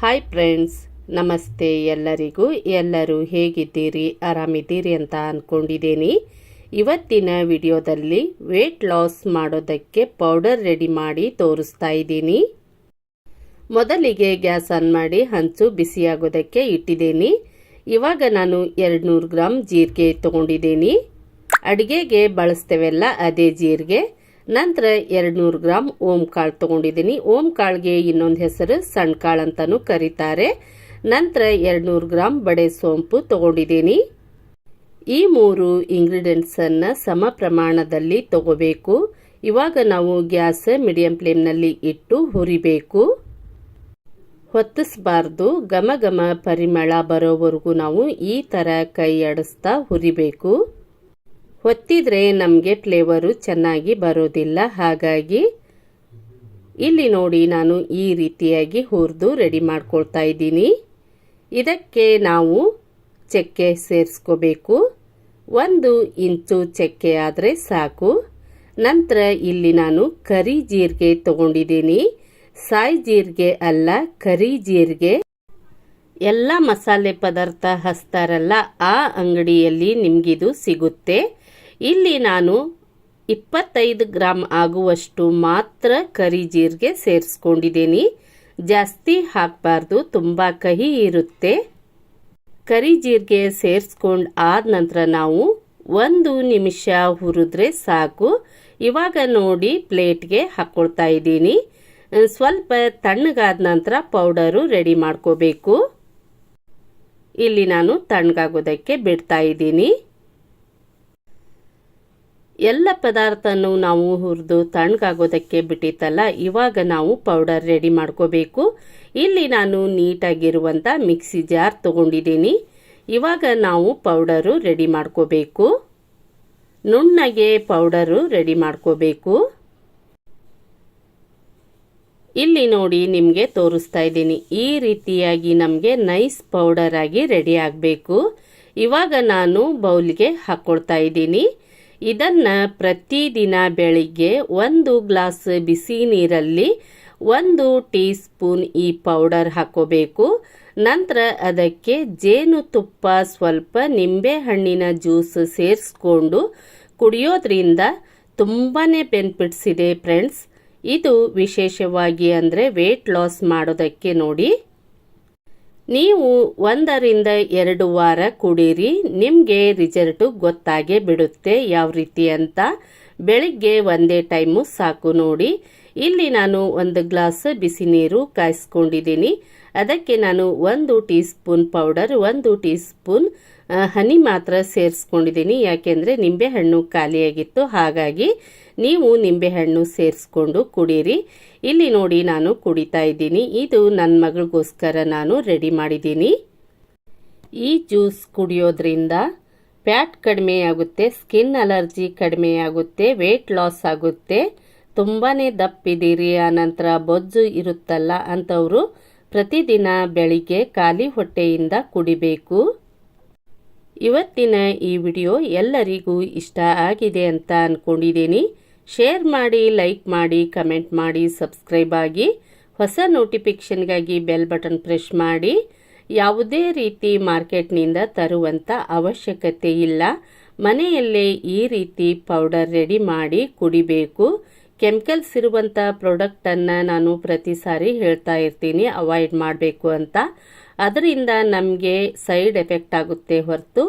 Hi friends ನಮಸ್ತೆ ಎಲ್ಲರಿಗೂ. ಎಲ್ಲರೂ ಹೇಗಿದ್ದೀರಿ? ಆರಾಮಿದ್ದೀರಿ ಅಂತ ಅಂದ್ಕೊಂಡಿದ್ದೀನಿ ಇವತ್ತಿನ ವಿಡಿಯೋದಲ್ಲಿ ವೇಟ್ ಲಾಸ್ ಮಾಡೋದಕ್ಕೆ ಪೌಡರ್ ರೆಡಿ ಮಾಡಿ ತೋರಿಸ್ತಾ ಇದ್ದೀನಿ. ಮೊದಲಿಗೆ ಗ್ಯಾಸ್ ಆನ್ ಮಾಡಿ ಹಂಚು ಬಿಸಿಯಾಗೋದಕ್ಕೆ ಇಟ್ಟಿದ್ದೀನಿ. ಇವಾಗ ನಾನು ಎರಡು ನೂರು ಗ್ರಾಮ್ ಜೀರಿಗೆ ತೊಗೊಂಡಿದ್ದೀನಿ. ಅಡುಗೆಗೆ ಬಳಸ್ತೇವೆಲ್ಲ ಅದೇ ಜೀರಿಗೆ. ನಂತರ ಎರಡು ನೂರು ಗ್ರಾಮ್ ಓಂ ಕಾಳು ತೊಗೊಂಡಿದ್ದೀನಿ. ಓಂ ಕಾಳಿಗೆ ಇನ್ನೊಂದು ಹೆಸರು ಸಣ್ಣ ಕಾಳು ಅಂತಲೂ ಕರೀತಾರೆ. ನಂತರ ಎರಡು ನೂರು ಗ್ರಾಮ್ ಬಡೆ ಸೋಂಪು ತೊಗೊಂಡಿದ್ದೀನಿ. ಈ ಮೂರು ಇಂಗ್ರೀಡಿಯೆಂಟ್ಸನ್ನು ಸಮ ಪ್ರಮಾಣದಲ್ಲಿ ತಗೋಬೇಕು. ಇವಾಗ ನಾವು ಗ್ಯಾಸ್ ಮೀಡಿಯಂ ಫ್ಲೇಮ್ನಲ್ಲಿ ಇಟ್ಟು ಹುರಿಬೇಕು. ಹೊತ್ತಿಸಬಾರ್ದು. ಘಮ ಘಮ ಪರಿಮಳ ಬರೋವರೆಗೂ ನಾವು ಈ ಥರ ಕೈ ಆಡಿಸ್ತಾ ಹುರಿಬೇಕು. ಹೊತ್ತಿದ್ರೆ ನಮಗೆ ಫ್ಲೇವರು ಚೆನ್ನಾಗಿ ಬರೋದಿಲ್ಲ. ಹಾಗಾಗಿ ಇಲ್ಲಿ ನೋಡಿ ನಾನು ಈ ರೀತಿಯಾಗಿ ಹುರಿದು ರೆಡಿ ಮಾಡ್ಕೊಳ್ತಾ ಇದ್ದೀನಿ. ಇದಕ್ಕೆ ನಾವು ಚಕ್ಕೆ ಸೇರಿಸ್ಕೋಬೇಕು. ಒಂದು ಇಂಚು ಚಕ್ಕೆ ಆದರೆ ಸಾಕು. ನಂತರ ಇಲ್ಲಿ ನಾನು ಕರಿ ಜೀರಿಗೆ ತಗೊಂಡಿದ್ದೀನಿ. ಸಾಯಿ ಜೀರಿಗೆ ಅಲ್ಲ, ಕರಿ ಜೀರಿಗೆ. ಎಲ್ಲ ಮಸಾಲೆ ಪದಾರ್ಥ ಹಸ್ತಾರಲ್ಲ ಆ ಅಂಗಡಿಯಲ್ಲಿ ನಿಮಗಿದು ಸಿಗುತ್ತೆ. ಇಲ್ಲಿ ನಾನು ಇಪ್ಪತ್ತೈದು ಗ್ರಾಮ್ ಆಗುವಷ್ಟು ಮಾತ್ರ ಕರಿ ಜೀರಿಗೆ ಸೇರಿಸ್ಕೊಂಡಿದ್ದೀನಿ. ಜಾಸ್ತಿ ಹಾಕಬಾರ್ದು, ತುಂಬ ಕಹಿ ಇರುತ್ತೆ. ಕರಿ ಜೀರಿಗೆ ಸೇರಿಸ್ಕೊಂಡು ಆದ ನಂತರ ನಾವು ಒಂದು ನಿಮಿಷ ಹುರಿದ್ರೆ ಸಾಕು. ಇವಾಗ ನೋಡಿ ಪ್ಲೇಟ್ಗೆ ಹಾಕ್ಕೊಳ್ತಾ ಇದ್ದೀನಿ. ಸ್ವಲ್ಪ ತಣ್ಣಗಾದ ನಂತರ ಪೌಡರು ರೆಡಿ ಮಾಡ್ಕೋಬೇಕು. ಇಲ್ಲಿ ನಾನು ತಣ್ಣಗಾಗೋದಕ್ಕೆ ಬಿಡ್ತಾ ಇದ್ದೀನಿ. ಎಲ್ಲ ಪದಾರ್ಥನೂ ನಾವು ಹುರಿದು ತಣ್ಣಗಾಗೋದಕ್ಕೆ ಬಿಟ್ಟಿತ್ತಲ್ಲ, ಇವಾಗ ನಾವು ಪೌಡರ್ ರೆಡಿ ಮಾಡ್ಕೋಬೇಕು. ಇಲ್ಲಿ ನಾನು ನೀಟಾಗಿರುವಂಥ ಮಿಕ್ಸಿ ಜಾರ್ ತೊಗೊಂಡಿದ್ದೀನಿ. ಇವಾಗ ನಾವು ಪೌಡರು ರೆಡಿ ಮಾಡ್ಕೋಬೇಕು. ನುಣ್ಣಗೆ ಪೌಡರು ರೆಡಿ ಮಾಡ್ಕೋಬೇಕು. ಇಲ್ಲಿ ನೋಡಿ ನಿಮಗೆ ತೋರಿಸ್ತಾ ಇದ್ದೀನಿ. ಈ ರೀತಿಯಾಗಿ ನಮಗೆ ನೈಸ್ ಪೌಡರ್ ಆಗಿ ರೆಡಿ ಆಗಬೇಕು. ಇವಾಗ ನಾನು ಬೌಲ್ಗೆ ಹಾಕ್ಕೊಳ್ತಾ ಇದ್ದೀನಿ. ಇದನ್ನು ಪ್ರತಿದಿನ ಬೆಳಿಗ್ಗೆ ಒಂದು ಗ್ಲಾಸ್ ಬಿಸಿ ನೀರಲ್ಲಿ ಒಂದು ಟೀ ಸ್ಪೂನ್ ಈ ಪೌಡರ್ ಹಾಕೋಬೇಕು. ನಂತರ ಅದಕ್ಕೆ ಜೇನುತುಪ್ಪ ಸ್ವಲ್ಪ ನಿಂಬೆ ಹಣ್ಣಿನ ಜ್ಯೂಸ್ ಸೇರಿಸ್ಕೊಂಡು ಕುಡಿಯೋದ್ರಿಂದ ತುಂಬಾ ಬೆನಿಫಿಟ್ಸ್ ಇದೆ ಫ್ರೆಂಡ್ಸ್. ಇದು ವಿಶೇಷವಾಗಿ ಅಂದರೆ ವೇಟ್ ಲಾಸ್ ಮಾಡೋದಕ್ಕೆ ನೋಡಿ. ನೀವು ಒಂದರಿಂದ ಎರಡು ವಾರ ಕುಡೀರಿ ನಿಮಗೆ ರಿಸಲ್ಟು ಗೊತ್ತಾಗೇ ಬಿಡುತ್ತೆ. ಯಾವ ರೀತಿ ಅಂತ ಬೆಳಿಗ್ಗೆ ಒಂದೇ ಟೈಮು ಸಾಕು ನೋಡಿ. ಇಲ್ಲಿ ನಾನು ಒಂದು ಗ್ಲಾಸ್ ಬಿಸಿ ನೀರು ಕಾಯಿಸ್ಕೊಂಡಿದ್ದೀನಿ. ಅದಕ್ಕೆ ನಾನು ಒಂದು ಟೀ ಸ್ಪೂನ್ ಪೌಡರ್, ಒಂದು ಟೀ ಸ್ಪೂನ್ ಹನಿ ಮಾತ್ರ ಸೇರಿಸ್ಕೊಂಡಿದ್ದೀನಿ. ಯಾಕೆಂದರೆ ನಿಂಬೆಹಣ್ಣು ಖಾಲಿಯಾಗಿತ್ತು. ಹಾಗಾಗಿ ನೀವು ನಿಂಬೆಹಣ್ಣು ಸೇರಿಸ್ಕೊಂಡು ಕುಡೀರಿ. ಇಲ್ಲಿ ನೋಡಿ ನಾನು ಕುಡಿತಾ ಇದ್ದೀನಿ. ಇದು ನನ್ನ ಮಗಳಿಗೋಸ್ಕರ ನಾನು ರೆಡಿ ಮಾಡಿದ್ದೀನಿ. ಈ ಜ್ಯೂಸ್ ಕುಡಿಯೋದ್ರಿಂದ ಫ್ಯಾಟ್ ಕಡಿಮೆ ಆಗುತ್ತೆ ಸ್ಕಿನ್ ಅಲರ್ಜಿ ಕಡಿಮೆ ಆಗುತ್ತೆ ವೇಟ್ ಲಾಸ್ ಆಗುತ್ತೆ. ತುಂಬಾ ದಪ್ಪಿದ್ದೀರಿ ಆನಂತರ ಬೊಜ್ಜು ಇರುತ್ತಲ್ಲ ಅಂಥವರು ಪ್ರತಿದಿನ ಬೆಳಿಗ್ಗೆ ಖಾಲಿ ಹೊಟ್ಟೆಯಿಂದ ಕುಡಿಬೇಕು. ಇವತ್ತಿನ ಈ ವಿಡಿಯೋ ಎಲ್ಲರಿಗೂ ಇಷ್ಟ ಆಗಿದೆ ಅಂತ ಅಂದ್ಕೊಂಡಿದ್ದೀನಿ ಶೇರ್ ಮಾಡಿ, ಲೈಕ್ ಮಾಡಿ, ಕಮೆಂಟ್ ಮಾಡಿ, ಸಬ್ಸ್ಕ್ರೈಬ್ ಆಗಿ, ಹೊಸ ನೋಟಿಫಿಕೇಷನ್ಗಾಗಿ ಬೆಲ್ ಬಟನ್ ಪ್ರೆಸ್ ಮಾಡಿ. ಯಾವುದೇ ರೀತಿ ಮಾರ್ಕೆಟ್ನಿಂದ ತರುವಂಥ ಅವಶ್ಯಕತೆ ಇಲ್ಲ. ಮನೆಯಲ್ಲೇ ಈ ರೀತಿ ಪೌಡರ್ ರೆಡಿ ಮಾಡಿ ಕುಡಿಬೇಕು. ಕೆಮಿಕಲ್ಸ್ ಇರುವಂಥ ಪ್ರಾಡಕ್ಟನ್ನು ನಾನು ಪ್ರತಿ ಸಾರಿ ಹೇಳ್ತಾ ಇರ್ತೀನಿ, ಅವಾಯ್ಡ್ ಮಾಡಬೇಕು ಅಂತ. ಅದರಿಂದ ನಮಗೆ ಸೈಡ್ ಎಫೆಕ್ಟ್ ಆಗುತ್ತೆ ಹೊರತು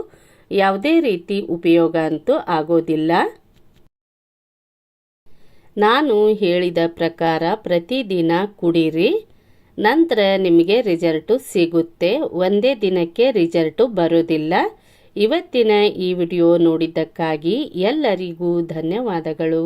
ಯಾವುದೇ ರೀತಿ ಉಪಯೋಗ ಅಂತೂ ಆಗೋದಿಲ್ಲ. ನಾನು ಹೇಳಿದ ಪ್ರಕಾರ ಪ್ರತಿದಿನ ಕುಡೀರಿ. ನಂತರ ನಿಮಗೆ ರಿಸಲ್ಟು ಸಿಗುತ್ತೆ. ಒಂದೇ ದಿನಕ್ಕೆ ರಿಸಲ್ಟು ಬರೋದಿಲ್ಲ ಇವತ್ತಿನ ಈ ವಿಡಿಯೋ ನೋಡಿದ್ದಕ್ಕಾಗಿ ಎಲ್ಲರಿಗೂ ಧನ್ಯವಾದಗಳು.